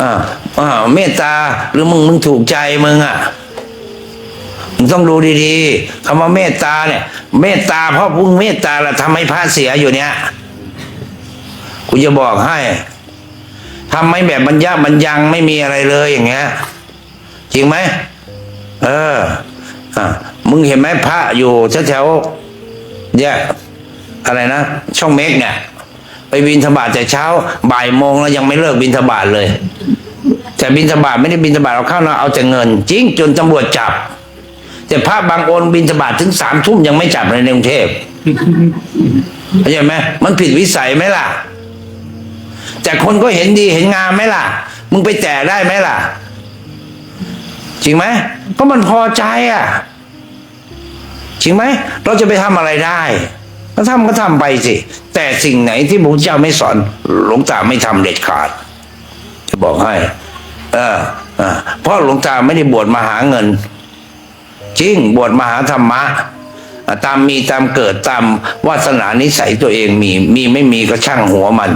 อ่าอ่าเมตตาหรือมึงมึงถูกใจมึงอะมึงต้องดูดีๆคำว่าเมตตาเนี่ย เมตตาเพราะมึงเมตตาละทำให้พระเสียอยู่เนี่ยกูจะบอกให้ทำให้แบบบรรยาบรรยังไม่มีอะไรเลยอย่างเงี้ย จริงไหมเอออะมึงเห็นไหมพระอยู่แถวๆเนี่ยอะไรนะช่องเมกเนี่ย ไปบินธบาตแต่เช้า บ่ายโมงแล้วยังไม่เลิกบินธบาตเลย แต่บินธบาตไม่ได้บินธบาตเอาเข้านะเอาแต่เงิน จริงจนตำรวจจับ แต่พระบางองค์บินธบาตถึงสามทุ่มยังไม่จับในกรุงเทพเข้าใจไหมมันผิดวิสัยไหมล่ะ แต่คนก็เห็นดีเห็นงามไหมล่ะ มึงไปแตะได้ไหมล่ะ จริงไหมก็มันพอใจอะ จริงไหม เราจะไปทำอะไรได้ ก็ทำก็ทำไปสิ แต่สิ่งไหนที่พระพุทธเจ้าไม่สอนหลวงตาไม่ทำเด็ดขาด จะบอกให้เออเออเพราะหลวงตาไม่ได้บวชมาหาเงิน จริงบวชมาหาธรรมะอะตามมีตามเกิดตามวาสนานิสัยตัวเองมี มีไม่มีก็ช่างหัวมัน